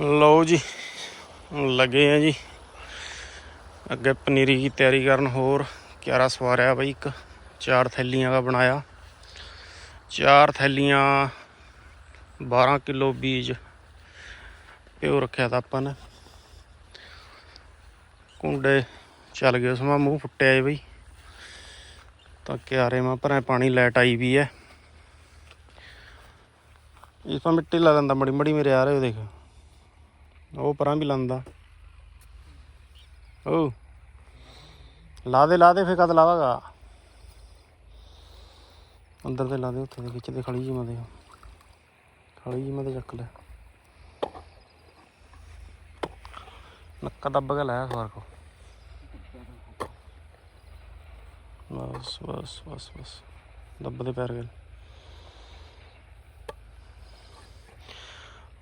ਲਓ ਜੀ, ਲੱਗੇ ਆ ਜੀ। ਅੱਗੇ ਪਨੀਰੀ ਦੀ ਤਿਆਰੀ ਕਰਨ ਹੋਰ, ਕਿਆਰਾ ਸਵਾਰਿਆ ਬਈ ਇੱਕ, ਚਾਰ ਥੈਲੀਆਂ ਦਾ ਬਣਾਇਆ। ਚਾਰ ਥੈਲੀਆਂ 12 ਕਿਲੋ ਬੀਜ, ਪਿਓ ਰੱਖਿਆ ਤਾਂ ਆਪਾਂ ਨੇ। ਕੁੰਡੇ ਚੱਲ ਗਏ ਉਸਮਾ ਮੂੰਹ ਫੁੱਟਿਆ ਏ ਬਈ। ਤਾਂ ਕਿਆਰੇ ਮਾ ਭਰਾਂ ਪਾਣੀ ਲੈਟ ਆਈ ਵੀ ਹੈ ਇਸ ਪਾ ਮਿੱਟੀ ਲਾ ਲੈਂਦਾ ਮੜੀ ਮੜੀ ਮੇਰੇ ਆ ਰਹੇ ਦੇਖ। ਉਹ ਪਰਾਂ ਵੀ ਲਾਂਦਾ ਓ। ਲਾ ਦੇ ਲਾ ਦੇ ਫੇ ਕਦ ਲਾਵਾਗਾ? ਅੰਦਰ ਤੇ ਲਾ ਦੇ, ਉੱਥੇ ਦੇ ਵਿੱਚ ਤੇ ਖੜੀ ਜੀ ਮੈਂ ਖੜੀ ਜੀ ਮੈਂ ਚੱਕ ਲੈ। ਨੱਕਾ ਦੱਬ ਕੇ ਲਾਇਆ ਸਵਾਰ ਕੋ। ਬਸ ਬਸ ਬਸ ਬਸ। ਦੱਬ ਦੇ ਪੈਰ ਗਏ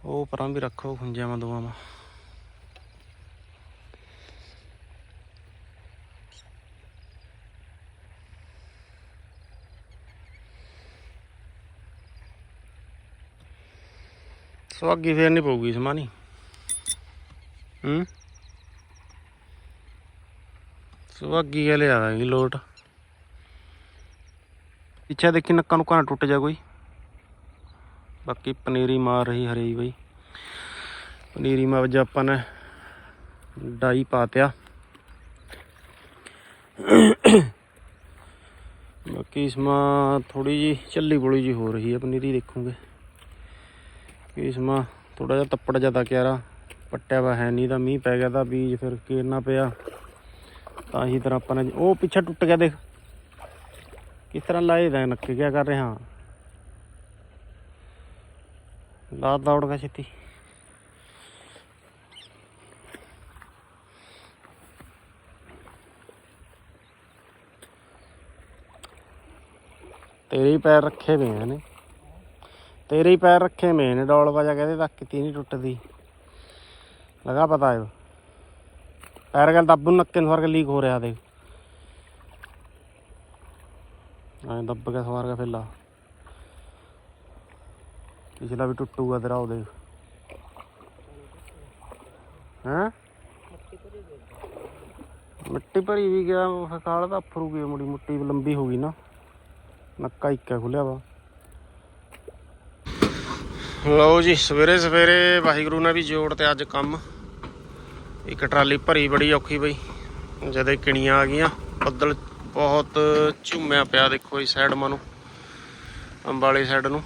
ਉਹ ਪਰਾਂ ਵੀ ਰੱਖੋ ਖੁੰਝਿਆਂ ਮਾ ਦੋਵਾਂ। ਮਾ ਸਵਾਗੀ ਫੇਰ ਨਹੀਂ ਪਊਗੀ ਸਮਾਨੀ। ਹੂੰ? ਸਵਾਗੀ ਕੇ ਲਿਆਵਾਂਗੀ ਲੋਟ। ਪਿੱਛੇ ਦੇਖੀ ਨੱਕਾਂ ਨੂੰ ਨਾ ਟੁੱਟ ਜਾ ਕੋਈ। ਬਾਕੀ ਪਨੀਰੀ ਮਾਰ ਰਹੀ ਹਰੀ ਬਈ। ਪਨੀਰੀ ਮਾ ਵਜਾ ਆਪਾਂ ਨੇ ਡਾਈ ਪਾਤਿਆ ਬਾਕੀ ਇਸਮਾ ਥੋੜੀ ਜੀ ਚੱਲੀ ਬੁਲੀ ਜੀ ਹੋ ਰਹੀ ਹੈ ਪਨੀਰੀ ਦੇਖੋਗੇ। ਕਿ ਇਸਮਾ ਥੋੜਾ ਜਿਹਾ ਤੱਪੜ ਜ਼ਿਆਦਾ ਕਿਆਰਾ, ਪੱਟਿਆ ਵਾ ਹੈ ਨਹੀਂ ਤਾਂ ਮੀਂਹ ਪੈ ਗਿਆ ਤਾਂ ਬੀਜ ਫਿਰ ਕੇਰਨਾ ਪਿਆ। ਤਾਂ ਹੀ ਤਰ੍ਹਾਂ ਆਪਾਂ ਨੇ ਉਹ ਪਿੱਛੇ ਟੁੱਟ ਗਿਆ ਦੇਖ। ਕਿਸ ਤਰ੍ਹਾਂ ਲਾਏ ਦਾ ਨੱਕੇ ਕਿਆ ਕਰ ਰਿਹਾ। ਲਾ ਦੌੜ ਛੇਤੀ। ਤੇਰੇ ਹੀ ਪੈਰ ਰੱਖੇ ਵੇ ਨੇ ਤੇਰੇ ਹੀ ਪੈਰ ਰੱਖੇ ਵੇ ਨੇ ਡੋਲ ਵਜਾ ਕਹਿੰਦੇ ਤੱਕ ਕਿਤੇ ਨਹੀਂ ਟੁੱਟਦੀ। ਲਗਾ ਪਤਾ ਹੈ ਪੈਰ ਗੱਲ ਦੱਬ ਨੱਕੇ ਨੂੰ ਸਵਾਰ ਕੇ ਲੀਕ ਹੋ ਰਿਹਾ ਦੇਖ। ਐਂ ਦੱਬ ਕੇ ਸਵਾਰ ਕੇ ਫਿਰ ਲਾ ਪਿਛਲਾ ਵੀ ਟੁੱਟੂਗਾ ਤੇਰਾ ਉਹ ਦੇਖ ਮਿੱਟੀ ਭਰੀ ਵੀ ਗਿਆ ਫਕਾਲ ਤਾਂ ਫਰੂ ਗਈ ਮੁੜੀ, ਮੁੱਟੀ ਲੰਬੀ ਹੋ ਗਈ ਨਾ। ਨੱਕਾ ਇੱਕਾ ਖੁੱਲਿਆ ਵਾ। ਲਓ ਜੀ, ਸਵੇਰੇ ਸਵੇਰੇ ਵਾਹਿਗੁਰੂ ਨੇ ਵੀ ਜੋੜ ਤੇ ਅੱਜ ਕੰਮ। ਇੱਕ ਟਰਾਲੀ ਭਰੀ ਬੜੀ ਔਖੀ ਬਈ, ਜਦੇ ਕਿਣੀਆਂ ਆ ਗਈਆਂ, ਬੱਦਲ ਬਹੁਤ ਝੁੰਮਿਆ ਪਿਆ ਦੇਖੋ ਇਸ ਸਾਈਡ ਮਾ ਨੂੰ, ਅੰਬਾਲੇ ਸਾਈਡ ਨੂੰ।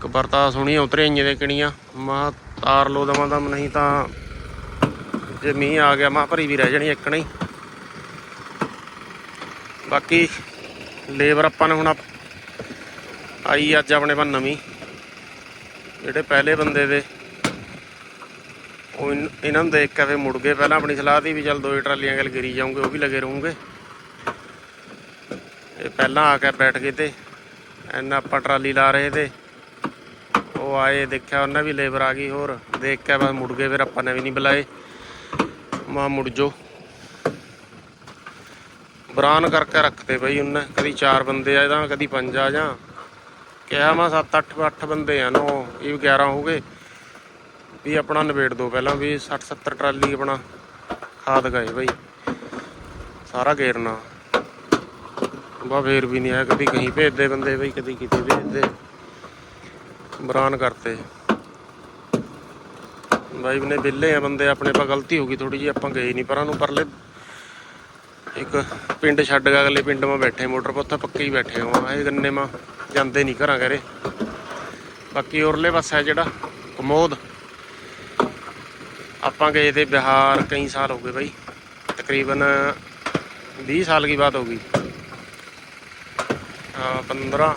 ਇੱਕ ਵਰਤਾ ਸੁਣੀ ਉਤਰੇ ਇੰਨੇ ਦੇ ਕਿਣੀਆਂ ਮਾ ਤਾਰ ਲੋ ਦਵਾਂ ਦਮ ਨਹੀਂ ਤਾਂ ਜੇ ਮੀਂਹ ਆ ਗਿਆ, ਮਾ ਭਰੀ ਵੀ ਰਹਿ ਜਾਣੀ ਇੱਕ ਨਹੀਂ। ਬਾਕੀ ਲੇਬਰ ਆਪਾਂ ਨੇ ਹੁਣ ਆਪ- ਆਈ ਅੱਜ ਆਪਣੇ ਪਾ ਨਵੀਂ। ਜਿਹੜੇ ਪਹਿਲੇ ਬੰਦੇ ਦੇ, ਉਹ ਇਹਨਾਂ ਨੂੰ ਦੇਖ ਕੇ ਫੇ ਮੁੜ ਗਏ। ਪਹਿਲਾਂ ਆਪਣੀ ਸਲਾਹ ਦੀ ਵੀ ਚੱਲ ਦੋ ਟਰਾਲੀਆਂ ਗੱਲ ਗਿਰੀ ਜਾਉਂਗੇ ਉਹ ਵੀ ਲੱਗੇ ਰਹੂਗੇ। ਇਹ ਪਹਿਲਾਂ ਆ ਕੇ ਬੈਠ ਗਏ ਤੇ, ਐਨਾ ਆਪਾਂ ਟਰਾਲੀ ਲਾ ਰਹੇ ਤੇ ਉਹ ਆਏ, ਦੇਖਿਆ ਉਹਨਾਂ ਵੀ ਲੇਬਰ ਆ ਗਈ, ਹੋਰ ਦੇਖ ਕੇ ਬਸ ਮੁੜ ਗਏ, ਫਿਰ ਆਪਾਂ ਨੇ ਵੀ ਨਹੀਂ ਬੁਲਾਏ। ਮਾ ਮੁੜ ਜੋ। ਬਰਾਨ ਕਰਕੇ ਰੱਖਦੇ ਬਈ ਉਹਨੇ, ਕਦੀ ਚਾਰ ਬੰਦੇ ਆ ਜਾਂ ਕਦੀ ਪੰਜ ਆ ਜਾਂ। ਕਿਹਾ ਮੈਂ 7 8 8 ਬੰਦੇ ਆ ਨੋ, ਇਹ 11 ਹੋ ਗਏ। ਵੀ ਆਪਣਾ ਨਿਬੇੜ ਦੋ ਪਹਿਲਾਂ ਵੀ 60 70 ਟਰਾਲੀ ਆਪਣਾ ਖਾਦ ਗਏ ਬਈ। ਸਾਰਾ ਘੇਰਨਾ ਬਾ ਫੇਰ ਵੀ ਨਹੀਂ ਆਇਆ, ਕਦੀ ਕਹੀਂ ਭੇਜਦੇ ਬੰਦੇ ਬਈ, ਕਦੀ ਕਿਤੇ ਭੇਜਦੇ। ਬਰਾਨ ਕਰਤੇ। ਬਾਈ ਨੇ ਵਿਹਲੇ ਆ ਬੰਦੇ, ਆਪਣੇ ਪਾ ਗਲਤੀ ਹੋ ਗਈ ਥੋੜੀ ਜੀ ਆਪਾਂ ਗਏ ਨਹੀਂ ਪਰਾਂ ਨੂੰ ਪਰਲੇ। ਇੱਕ ਪਿੰਡ ਛੱਡ ਕੇ ਅਗਲੇ ਪਿੰਡ ਮਾ ਬੈਠੇ, ਮੋਟਰ ਪੱਥਾ ਪੱਕੇ ਹੀ ਬੈਠੇ ਹਾਂ ਇਹ ਗੰਨੇ ਮਾ ਜਾਂਦੇ ਨਹੀਂ ਘਰਾਂ ਕਰੇ ਬਾਕੀ ਉਰਲੇ ਪਾਸੇ ਜਿਹੜਾ, ਕਮੋਦ। ਆਪਾਂ ਗਏ ਤੇ ਬਿਹਾਰ ਕਈ ਸਾਲ ਹੋ ਗਏ ਬਾਈ। ਤਕਰੀਬਨ 20 ਸਾਲ ਦੀ ਬਾਤ ਹੋ ਗਈ। ਹਾਂ 15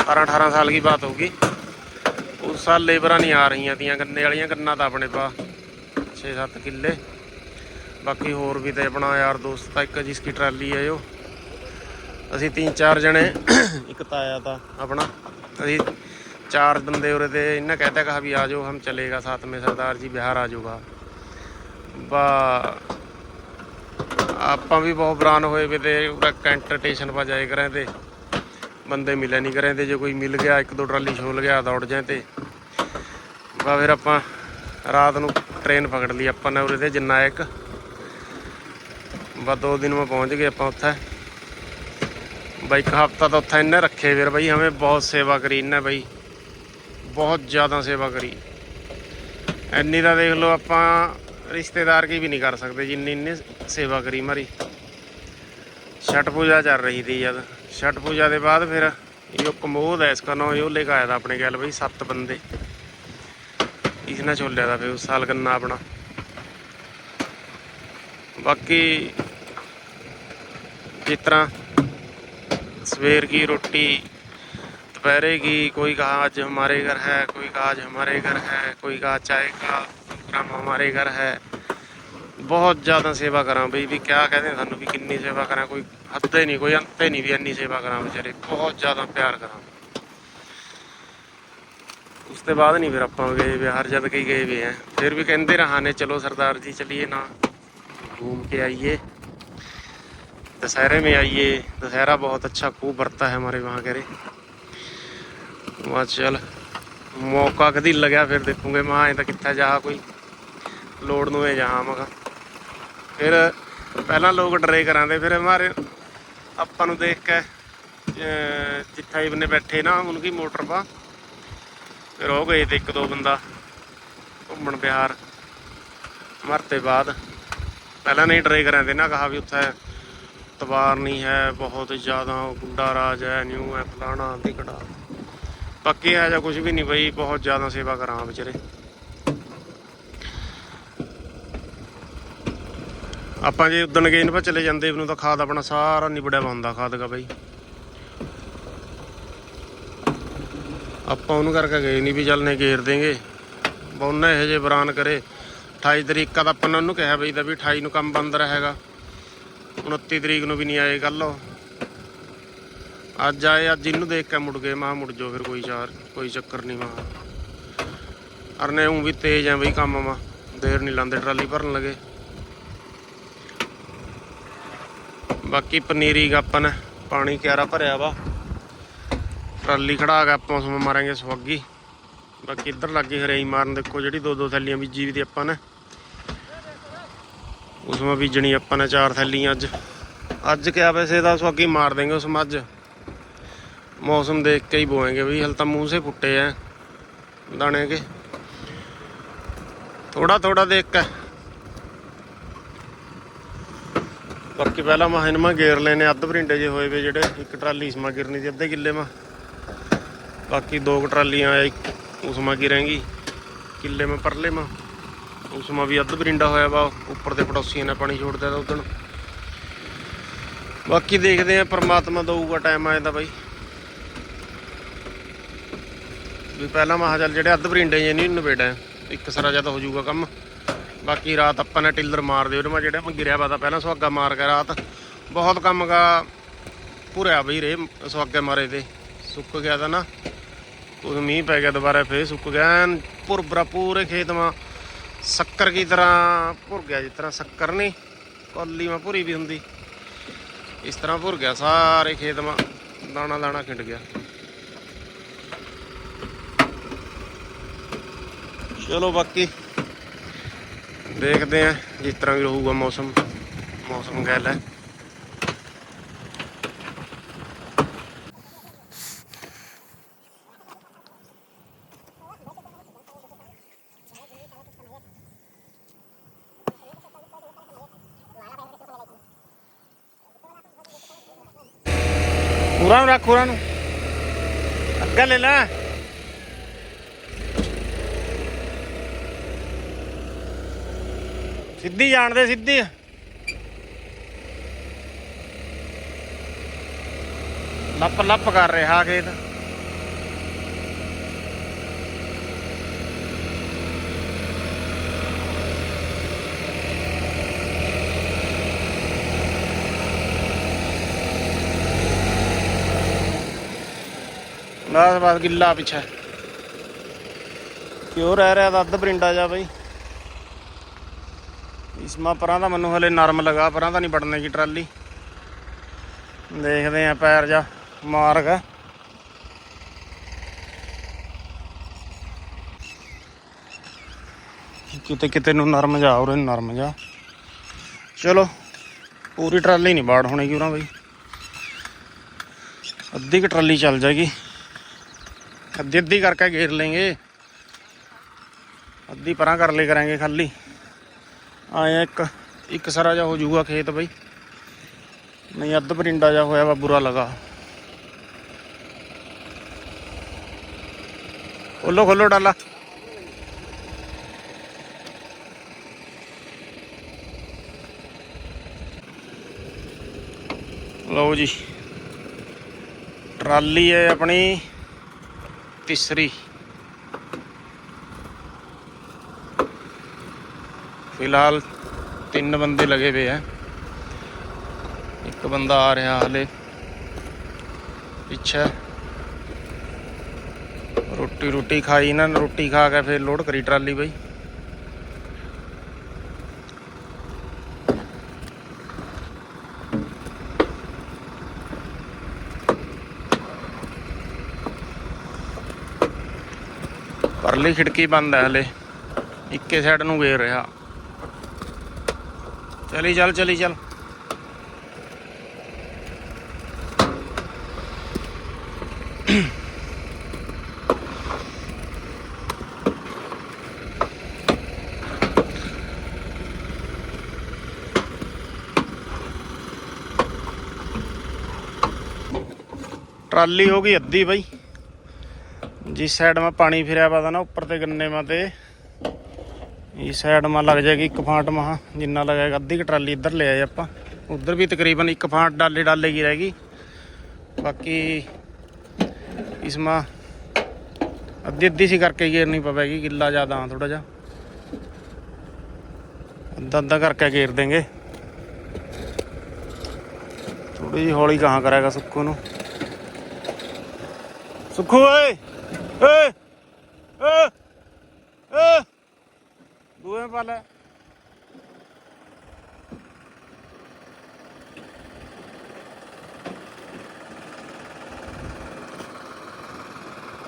17 18 ਸਾਲ ਕੀ ਬਾਤ ਹੋ ਗਈ। ਉਸ ਸਾਲ ਲੇਬਰਾਂ ਨਹੀਂ ਆ ਰਹੀਆਂ ਤੀਆਂ, ਗੰਨੇ ਵਾਲੀਆਂ गन्ना तो ਆਪਣੇ ਪਾ छे सत्त ਕਿੱਲੇ। ਬਾਕੀ ਹੋਰ ਵੀ ਤੇ ਆਪਣਾ ਯਾਰ ਦੋਸਤ ਆ ਇੱਕ ਜਿਸ ਕੀ ਟਰਾਲੀ ਹੈ ਉਹ। ਅਸੀਂ ਤਿੰਨ, ਚਾਰ ਜਣੇ, ਇੱਕ ਤਾਇਆ ਤਾਂ ਆਪਣਾ। ਅਸੀਂ ਚਾਰ ਬੰਦੇ ਉਰੇ ਤੇ ਇਹਨਾਂ ਕਹਤਾ ਕਹਾ ਵੀ ਆ ਜਾਓ, ਹਮ ਚਲੇਗਾ ਸਾਥ ਮੇ ਸਰਦਾਰ ਜੀ, ਬਿਹਾਰ ਆ ਜਾਊਗਾ। ਬਾ, ਆਪਾਂ ਵੀ ਬਹੁਤ ਬਰਾਨ ਹੋਏ ਵੀ ਤੇ ਪੂਰਾ ਕੰਟਰਟੇਸ਼ਨ ਪਾ ਜਾਏ ਕਰਾਂ ਤੇ। ਬੰਦੇ ਮਿਲੇ ਨਹੀਂ ਕਰੇ ਤੇ ਜੇ ਕੋਈ ਮਿਲ ਗਿਆ, ਇੱਕ ਦੋ ਟਰਾਲੀ ਛੋਲ ਗਿਆ ਦੌੜ ਜਾਏ ਤੇ। ਬਾ ਫਿਰ ਆਪਾਂ ਰਾਤ ਨੂੰ ਟ੍ਰੇਨ ਪਕੜ ਲਈ ਆਪਾਂ ਨੇ ਉਰੇ 'ਤੇ ਜਿੰਨਾ ਇੱਕ। ਬਾ ਦੋ ਦਿਨ ਮੈਂ ਪਹੁੰਚ ਗਏ ਆਪਾਂ ਉੱਥੇ। ਬਾਈ, ਇੱਕ ਹਫਤਾ ਤਾਂ ਉੱਥੇ ਇਹਨੇ ਰੱਖੇ ਫਿਰ ਬਾਈ ਹਮੇ ਬਹੁਤ ਸੇਵਾ ਕਰੀ ਇਹਨੇ ਬਾਈ। ਬਹੁਤ ਜ਼ਿਆਦਾ ਸੇਵਾ ਕਰੀ। ਇੰਨੀ ਤਾਂ ਦੇਖ ਲਓ ਆਪਾਂ ਰਿਸ਼ਤੇਦਾਰ ਕੀ ਵੀ ਨਹੀਂ ਕਰ ਸਕਦੇ, ਜਿੰਨੀ ਇਹਨੇ ਸੇਵਾ ਕਰੀ ਮਾਰੀ। ਛठ ਪੂਜਾ ਚੱਲ ਰਹੀ ਸੀ ਜਦ ਛਟ ਪੂਜਾ ਦੇ ਬਾਅਦ ਫਿਰ ਇਹ ਕਮੋਦ ਹੈ ਇਸ ਕਰਨੋਂ ਇਹ ਲੈ ਕੇ ਆਇਆ ਦਾ ਆਪਣੇ ਗੱਲ ਬਈ, ਸੱਤ ਬੰਦੇ। ਇਸ ਨਾਲ ਚੋਲਿਆ ਦਾ ਫਿਰ ਉਸ ਸਾਲ ਗੰਨਾ ਆਪਣਾ। ਬਾਕੀ ਜਿਸ ਤਰ੍ਹਾਂ ਸਵੇਰ ਕੀ ਰੋਟੀ, ਦੁਪਹਿਰੇ की ਕੋਈ कहा ਅੱਜ ਹਮਾਰੇ ਘਰ ਹੈ, ਕੋਈ कहा आज हमारे घर है कोई कहा चाय का प्रोग्राम हमारे घर है ਬਹੁਤ ਜ਼ਿਆਦਾ ਸੇਵਾ ਕਰਾਂ ਬਈ, ਵੀ ਕਿਆ ਕਹਿੰਦੇ ਸਾਨੂੰ ਵੀ ਕਿੰਨੀ ਸੇਵਾ ਕਰਾਂ, ਕੋਈ ਹੱਦ ਹੀ ਨਹੀਂ, ਕੋਈ ਅੰਤ ਹੀ ਨਹੀਂ ਵੀ ਇੰਨੀ ਸੇਵਾ ਕਰਾਂ ਵਿਚਾਰੇ, ਬਹੁਤ ਜ਼ਿਆਦਾ ਪਿਆਰ ਕਰਾਂ। ਉਸ ਤੋਂ ਬਾਅਦ ਨਹੀਂ ਫਿਰ ਆਪਾਂ ਗਏ ਵੀ, ਹਰ ਜਦ ਕਈ ਗਏ ਵੀ ਐ। ਫਿਰ ਵੀ ਕਹਿੰਦੇ ਰਹਾਂ ਨੇ ਚਲੋ ਸਰਦਾਰ ਜੀ ਚਲਿਏ ਨਾ, ਘੁੰਮ घूम के आइए दशहरे में आइए दशहरा बहुत अच्छा खूब बढ़ता है हमारे वहाँ करे वहाँ ਮੌਕਾ ਕਦੀ ਲੱਗਿਆ, ਫਿਰ फिर ਮਾਂ मैं ਤਾਂ ਕਿੱਥੇ ਜਾ ਕੋਈ, ਲੋੜ ਨੂੰ ਐ ਜਾਵਾਂਗਾ ਫਿਰ ਪਹਿਲਾਂ ਲੋਕ ਡਰੇ ਕਰਾਂਦੇ ਫਿਰ ਹਮਾਰੇ ਆਪਾਂ ਨੂੰ ਦੇਖ ਕੇ ਅਹ, ਜਿੱਥੇ ਇਬਨੇ ਬੈਠੇ ਨਾ ਉਨਕੀ ਮੋਟਰ ਪਾ ਫਿਰ ਹੋ ਗਏ ਤੇ ਇੱਕ ਦੋ ਬੰਦਾ ਘੁੰਮਣ ਬਿਹਾਰ ਮਰਤੇ ਬਾਅਦ। ਪਹਿਲਾਂ ਨਹੀਂ ਡਰੇ ਕਰਾਂਦੇ ਨਾ ਕਹਾ ਵੀ ਉੱਥੇ ਤਵਾਰ ਨਹੀਂ ਹੈ ਬਹੁਤ ਜ਼ਿਆਦਾ ਗੁੰਡਾ ਰਾਜ ਹੈ ਨਿਊ ਹੈ ਫਲਾਣਾ ਟਿਕੜਾ ਪੱਕੇ ਹੈ ਜਾਂ ਕੁਝ ਵੀ ਨਹੀਂ ਬਈ ਬਹੁਤ ਜ਼ਿਆਦਾ ਸੇਵਾ ਕਰਾਂ ਵਿਚਾਰੇ। ਆਪਾਂ ਜੇ ਉਦਣ ਗਏ ਨੇ ਪਾ ਚਲੇ ਜਾਂਦੇ, ਉਹਨੂੰ ਤਾਂ ਖਾਦ ਆਪਣਾ ਸਾਰਾ ਨਿਬੜਿਆ ਹੁੰਦਾ ਖਾਦ ਦਾ ਬਾਈ। ਆਪਾਂ ਉਹਨੂੰ ਕਰਕੇ ਗਏ ਨਹੀਂ ਵੀ ਚੱਲ ਨੇ ਗੇਰ ਦੇਂਗੇ ਬੌਨਾ ਇਹ ਜੇ ਬਰਾਨ ਕਰੇ। 28 ਤਰੀਕ ਦਾ ਆਪਾਂ ਨੇ ਉਹਨੂੰ ਕਿਹਾ ਬਈ ਦਾ ਵੀ 28 ਨੂੰ ਕੰਮ ਬੰਦ ਰਹੇਗਾ। 29 ਤਰੀਕ ਨੂੰ ਵੀ ਨਹੀਂ ਆਏ ਕੱਲ ਅੱਜ ਆਏ, ਅੱਜ ਇਹਨੂੰ ਦੇਖ ਕੇ ਮੁੜ ਗਏ। ਮਾਂ ਮੁੜ ਜਾਓ ਫਿਰ ਕੋਈ ਚਾਰ, ਕੋਈ ਚੱਕਰ ਨਹੀਂ ਮਾਂ ਅਰਨੇ ਉਹ ਵੀ ਤੇਜ਼ ਆ ਬਈ ਕੰਮ, ਮਾ ਦੇਰ ਨਹੀਂ ਲਾਂਦੇ, ਟਰਾਲੀ ਭਰਨ ਲਗੇ। ਬਾਕੀ ਪਨੀਰੀ ਗੱਪਨ ਪਾਣੀ ਕਿਆਰਾ ਭਰਿਆ ਵਾ। ਟਰਾਲੀ ਖੜਾ ਕੇ ਆਪਾਂ ਉਸ ਨੂੰ ਮਾਰਾਂਗੇ ਸਵੱਗੀ। ਬਾਕੀ ਇੱਧਰ ਲੱਗੇ ਹਰੇਈ ਮਾਰਨ ਦੇਖੋ ਜਿਹੜੀ ਦੋ ਦੋ ਥੈਲੀਆਂ ਬੀਜੀ ਵੀ ਦੀ ਆਪਾਂ ਨੇ। ਉਸਮੇ ਬੀਜਣੀ ਆਪਾਂ ਨੇ ਚਾਰ ਥੈਲੀਆਂ ਅੱਜ। ਅੱਜ ਕਿਆ ਵੈਸੇ ਦਾ ਸਵੱਗੀ ਮਾਰ ਦੇਂਗੇ ਉਸ ਮੱਝ ਮੌਸਮ ਦੇਖ ਕੇ ਹੀ ਬੋਏਗੇ ਵੀ ਹਲ ਤਾਂ ਮੂੰਹ ਸੇ ਫੁੱਟੇ ਐ। ਦਾਣੇ ਕੇ। ਥੋੜਾ ਥੋੜਾ ਦੇਖ ਕੇ। ਬਾਕੀ ਪਹਿਲਾਂ ਮੈਂ ਇਹਨੂੰ ਗੇਰ ਲੈਨੇ, ਅੱਧ ਭਰਿੰਡੇ ਜੇ ਹੋਏ ਵੇ ਜਿਹੜੇ, ਇੱਕ ਟਰਾਲੀ ਸਮਾ ਗਿਰਨੀ ਸੀ, ਅੱਧੇ ਕਿੱਲੇ ਮਾ। ਬਾਕੀ ਦੋ ਕੁ ਟਰਾਲੀਆਂ ਆ ਇੱਕ ਉਸਮਾ ਕੀ ਰਹੇਗੀ ਕਿੱਲੇ ਮਾ, ਪਰਲੇ ਮਾ। ਉਸਮਾ ਵੀ ਅੱਧ ਭਰਿੰਡਾ ਹੋਇਆ ਵਾ, ਉੱਪਰ ਦੇ ਪੜੋਸੀਆਂ ਨੇ ਪਾਣੀ ਛੋੜ ਦਿੱਤਾ ਉਦੋਂ ਬਾਕੀ ਦੇਖਦੇ ਆ, ਪ੍ਰਮਾਤਮਾ ਦਊਗਾ ਟਾਈਮ ਆਏ ਤਾਂ ਬਾਈ। ਵੀ ਪਹਿਲਾਂ ਮਹਾ ਚੱਲ ਜਿਹੜੇ ਅੱਧ ਭਰਿੰਡੇ ਜੇ ਨਹੀਂ ਨਵੇੜਾ ਇੱਕ ਸਰਾ ਜਦ ਹੋ ਜਾਊਗਾ ਕੰਮ। ਬਾਕੀ ਰਾਤ ਆਪਾਂ ਨੇ ਟਿੱਲਰ ਮਾਰ ਦੇ ਉਹਦੇ ਮੈਂ ਜਿਹੜਾ ਮੈਂ ਗਿਰਿਆ ਵਾ ਤਾਂ ਪਹਿਲਾਂ ਸੁਹਾਗਾ ਮਾਰ ਕੇ ਰਾਤ ਬਹੁਤ ਕੰਮ ਭੁਰਿਆ ਪੂਰਿਆ ਬਈ ਰੇ ਸੁਹਾਗੇ ਮਾਰੇ ਤੇ। ਸੁੱਕ ਗਿਆ ਤਾਂ ਨਾ। ਉਸ ਮੀਂਹ ਪੈ ਗਿਆ ਦੁਬਾਰਾ ਫੇਰ ਸੁੱਕ ਗਿਆ। ਐਨ ਭੁਰਬਰਾ ਪੂਰੇ ਖੇਤ ਮਾ ਸ਼ੱਕਰ ਕੀ ਤਰ੍ਹਾਂ ਭੁਰ ਗਿਆ, ਜਿਸ ਤਰ੍ਹਾਂ ਸ਼ੱਕਰ ਨਹੀਂ, ਕੋਲੀ ਮਾ ਭੁਰੀ ਵੀ ਹੁੰਦੀ। ਇਸ ਤਰ੍ਹਾਂ ਭੁਰ ਗਿਆ ਸਾਰੇ ਖੇਤ ਮਾ, ਦਾਣਾ ਦਾਣਾ ਖਿੰਡ ਗਿਆ। ਚਲੋ ਬਾਕੀ ਦੇਖਦੇ ਆ ਜਿਸ ਤਰ੍ਹਾਂ ਵੀ ਰਹੂਗਾ ਮੌਸਮ ਮੌਸਮ ਗੱਲ ਹੈ ਪੂਰਾ ਨੂੰ ਰੱਖ ਪੂਰਾ ਨੂੰ ਅੱਗਾ ਲੈ ਲੈ ਸਿੱਧੀ ਜਾਣਦੇ ਸਿੱਧੀ। ਲੱਪ ਲੱਪ ਕਰ ਰਿਹਾ ਖੇਤ। ਬਸ ਬਸ ਗਿੱਲਾ ਪਿੱਛੇ। ਕਿਉਂ ਰਹਿ ਰਿਹਾ ਦਾ ਅੱਧ ਪਰਿੰਡਾ ਜਾ ਬਈ? ਇਸਮਾ ਪਰਾਂ ਦਾ ਮੈਨੂੰ ਹਲੇ ਨਰਮ ਲਗਾ, ਪਰਾਂ ਦਾ ਨਹੀਂ ਵੜਨੇ ਕੀ ਟਰਾਲੀ। ਦੇਖਦੇ ਆ ਪੈਰ ਜਾ ਮਾਰਗ। ਕਿਤੇ ਕਿਤੇ ਨੂੰ ਨਰਮ ਜਾ, ਉਰੇ ਨਰਮ ਜਾ। ਚਲੋ, ਪੂਰੀ ਟਰਾਲੀ ਨਹੀਂ ਬਾੜ ਹੋਣੇਗੀ ਉਹਨਾਂ ਬਈ। ਅੱਧੀ ਕ ਟਰਾਲੀ ਚੱਲ ਜਾਏਗੀ। ਅੱਧੀ ਅੱਧੀ ਕਰਕੇ ਘੇਰ ਲੈਂਗੇ ਅੱਧੀ ਪਰਾਂ ਕਰ ਲੈ ਕਰਾਂਗੇ ਖਾਲੀ। ਆਇਆ ਇੱਕ ਇੱਕ ਸਾਰਾ ਜਾ ਹੋ ਜਾਊਗਾ ਖੇਤ ਬਈ। ਨਹੀਂ, ਅੱਧ ਪਰਿੰਡਾ ਜਾ ਹੋਇਆ ਵਾ ਬੁਰਾ ਲਗਾ। ਖੋਲੋ ਖੋਲੋ ਡਾਲਾ। ਲਓ ਜੀ। ਟਰਾਲੀ ਹੈ ਆਪਣੀ ਤੀਸਰੀ ਫਿਲਹਾਲ ਤਿੰਨ ਬੰਦੇ ਲਗੇ ਹੋਏ ਆ। ਇੱਕ ਬੰਦਾ ਆ ਰਿਹਾ ਹਲੇ। ਪਿੱਛੇ ਰੋਟੀ ਰੋਟੀ ਖਾਈ ਇਹਨਾਂ ਨੇ, ਰੋਟੀ ਖਾ ਕੇ ਫਿਰ ਲੋਡ ਕਰੀ ਟਰਾਲੀ ਬਈ। ਪਰਲੀ ਖਿੜਕੀ ਬੰਦ ਹੈ ਹਲੇ। ਇੱਕੇ ਸਾਈਡ ਨੂੰ ਗੇਰ ਰਿਹਾ। ਚਲੀ ਚੱਲ ਚਲੀ ਚੱਲ। ਟਰਾਲੀ ਹੋ ਗਈ ਅੱਧੀ ਬਈ। ਜਿਸ ਸਾਈਡ ਮੈਂ ਪਾਣੀ ਫਿਰਿਆ ਪਤਾ ਨਾ, ਉੱਪਰ ਤੇ ਗੰਨੇ ਮਾ ਤੇ ਇਸ ਸਾਈਡ ਮਾ ਲੱਗ ਜਾਏਗੀ ਇੱਕ ਫਾਂਟ ਮਹਾ ਜਿੰਨਾ ਲੱਗੇਗਾ ਅੱਧੀ ਕ ਟਰਾਲੀ ਇੱਧਰ ਲੈ ਆਏ ਆਪਾਂ। ਉਧਰ ਵੀ ਤਕਰੀਬਨ ਇੱਕ ਫਾਂਟ ਡਾਲੇ ਡਾਲੇ ਕੀ ਰਹਿ ਗਈ। ਬਾਕੀ ਇਸ ਮਾ ਅੱਧੀ ਅੱਧੀ ਸੀ ਕਰਕੇ ਗੇਰਨੀ ਪਵੇਗੀ, ਗਿੱਲਾ ਜ਼ਿਆਦਾ ਥੋੜਾ ਜਿਹਾ। ਅੱਧਾ ਅੱਧਾ ਕਰਕੇ ਗੇਰ ਦੇਂਗੇ। ਥੋੜੀ ਜਿਹੀ ਹੌਲੀ ਕਹਾਂ ਕਰਾਂਗਾ ਸੁੱਖੂ ਨੂੰ। ਸੁੱਖੂ, ਓਏ! ਏ ਏ ਏ ਦੂਏ ਪਾ ਲੈ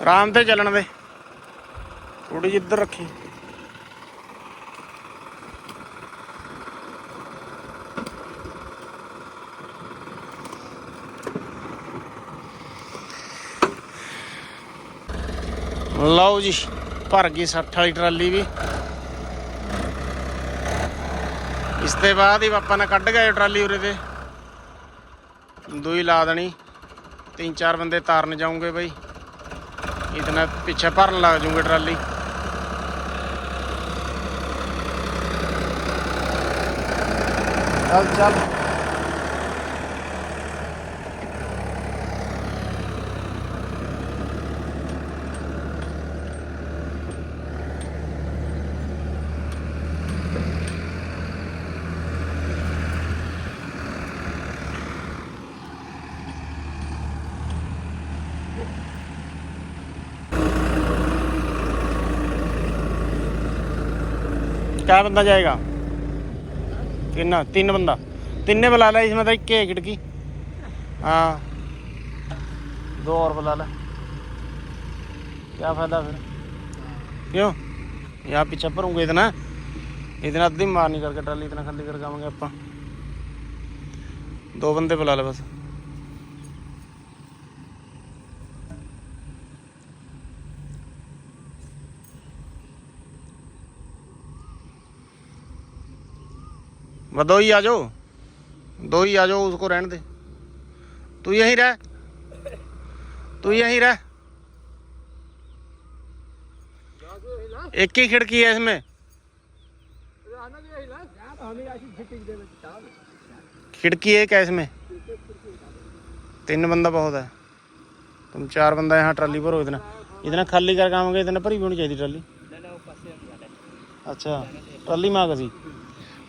ਆਰਾਮ ਤੇ ਚੱਲਣ ਦੇ। ਥੋੜੀ ਜਿਹੀ ਇੱਧਰ ਰੱਖੀ। ਲਓ ਜੀ, ਭਰ ਗਈ 60 ਵਾਲੀ ਟਰਾਲੀ ਵੀ। ਇਸ ਦੇ ਬਾਅਦ ਹੀ ਪਾਪਾ ਨੇ ਕੱਢ ਗਏ ਟਰਾਲੀ ਉਰੇ ਤੇ। ਦੂਈ ਲਾ ਦੇਣੀ। ਤਿੰਨ ਚਾਰ ਬੰਦੇ ਤਾਰਨ ਜਾਉਂਗੇ ਬਈ। ਇਤਨਾ ਪਿੱਛੇ ਭਰਨ ਲੱਗ ਜੂਗੇ ਟਰਾਲੀ। ਚੱਲ ਚੱਲ। क्या बंदा जाएगा किन्ना तीन बंदा तिन्ने बुला ला इसमें तो एक है खिड़की हाँ दो और बुला ला क्या फायदा फिर क्यों यहाँ पीछे भरूंगे इतना इतना अद्धी मारनी करके ट्राली इतना खाली करके आवांगे आप दो बंदे बुला ले बस दो ही आ जाओ दो ही आ जाओ उसको रहने दे तू यहीं रह तू यहीं रह एक ही खिड़की है इसमें खिड़की एक है इसमें तीन बंदा बहुत है तुम चार बंदा यहाँ ट्राली भरो इतना इतना खाली करके आवांगे इतना भरी भी होनी चाहिए ट्राली अच्छा ट्राली में आ गई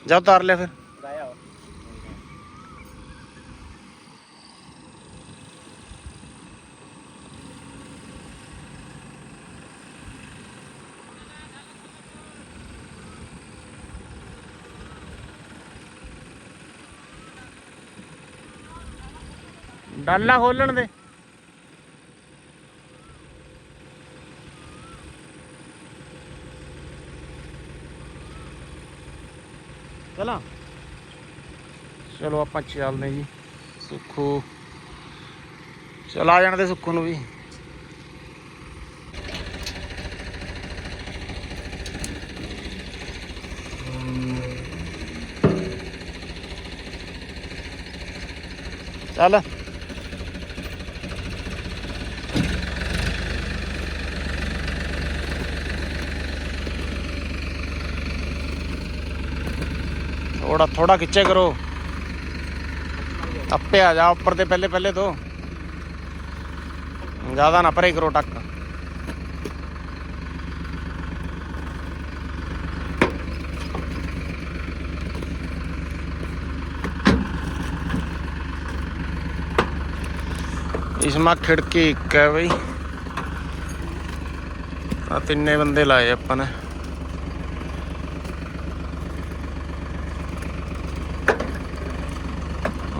ਜਾ ਉਤਾਰ ਲਿਆ ਫਿਰ। ਡਾਲਾ ਖੋਲਣ ਦੇ। ਚਲਾਂ ਚਲੋ ਆਪਾਂ ਚੱਲਦੇ ਜੀ। ਸੁੱਖੂ। ਚਲ ਆ ਜਾਣ ਦੇ ਸੁੱਖੂ ਨੂੰ ਵੀ। ਚੱਲ। ਥੋੜਾ ਥੋੜਾ ਖਿੱਚੇ ਕਰੋ। ਆਪੇ ਆ ਜਾ ਉੱਪਰ ਤੇ ਪਹਿਲੇ ਪਹਿਲੇ ਤੋਂ। ਜ਼ਿਆਦਾ ਨਾ ਪਰੇ ਕਰੋ ਟੱਕ। ਇਸਮਾ ਖਿੜਕੀ ਇੱਕ ਹੈ ਬਈ। ਆ ਤਿੰਨੇ ਬੰਦੇ ਲਾਏ ਆਪਾਂ ਨੇ।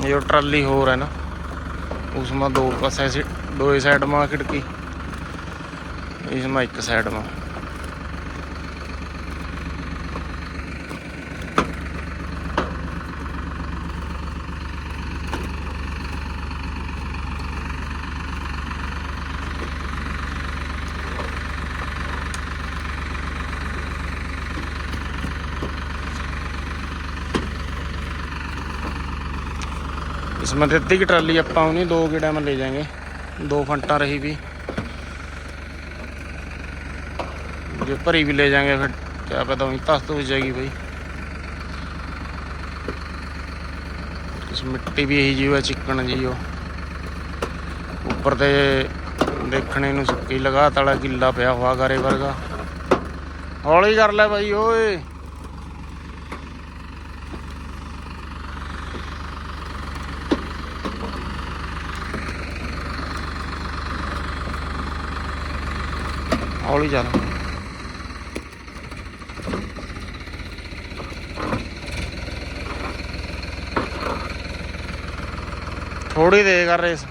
जो ट्राली हो रहा है ना उसमें दो बस ऐसे दो ही साइड में खिड़की इसमें एक साइड में ਕਿਸਮਤ ਦਿੱਤੀ ਕਿ ਟਰਾਲੀ ਆਪਾਂ ਉਹਨੇ ਦੋ ਗੇੜਾ ਮੈਂ ਲੈ ਜਾਾਂਗੇ ਦੋ ਫੰਟਾਂ ਰਹੀ ਵੀ। ਜੇ ਭਰੀ ਵੀ ਲੈ ਜਾਾਂਗੇ ਫਿਰ ਕਿਆ ਪਤਾ ਉਹੀ ਤਸਤ ਹੋ ਜਾਏਗੀ ਬਈ। ਇਸ ਮਿੱਟੀ ਵੀ ਇਹੀ ਜੀਵਾ ਚਿੱਕਣ ਜੀ ਉਹ। ਉੱਪਰ ਤੇ ਦੇਖਣੇ ਨੂੰ ਸੁੱਕੀ ਲਗਾਤ ਗਿੱਲਾ ਪਿਆ ਹੋਆ ਗਾਰੇ ਵਰਗਾ। ਹੌਲੀ ਕਰ ਲੈ ਬਾਈ, ਓਏ। ਹੌਲੀ ਚੱਲ ਥੋੜੀ ਦੇ ਕਰ ਰੇਸ।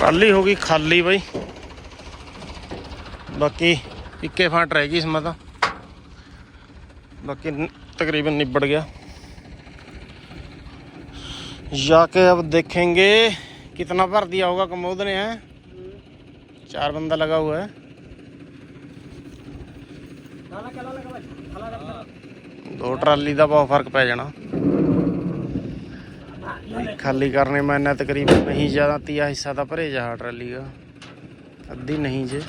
ਪਾਲੀ ਹੋ ਗਈ ਖਾਲੀ ਬਈ। ਬਾਕੀ ਇੱਕੇ ਫਾਂਟ ਰਹਿ ਗਈ ਇਸ ਮਤਾ। ਬਾਕੀ तकरीबन निबड़ गया जाके अब देखेंगे कितना भर दिया होगा कमोद ने है चार बंदा लगा हुआ है दो ट्राली का बहुत फर्क पै जाना खाली करने में इन्ना तकरीबन नहीं ज़्यादा तिया हिस्सा था भरे जा ट्राली का अद्धी नहीं जे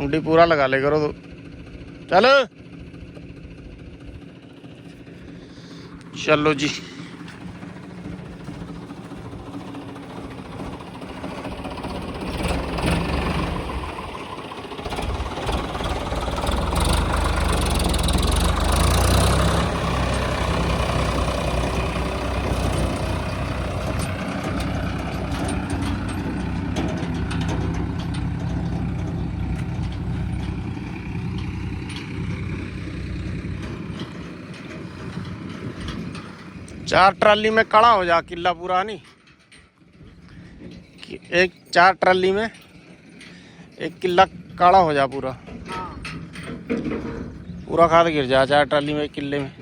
ਕੁੰਡੀ ਪੂਰਾ ਲਗਾ ਲੇ ਕਰੋ ਚੱਲ। ਚਲੋ ਜੀ। चार ट्राली में कड़ा हो जा किला पूरा नहीं। एक चार ट्राली में एक किला कड़ा हो जा पूरा। पूरा खाद गिर जा चार ट्राली में एक किले में।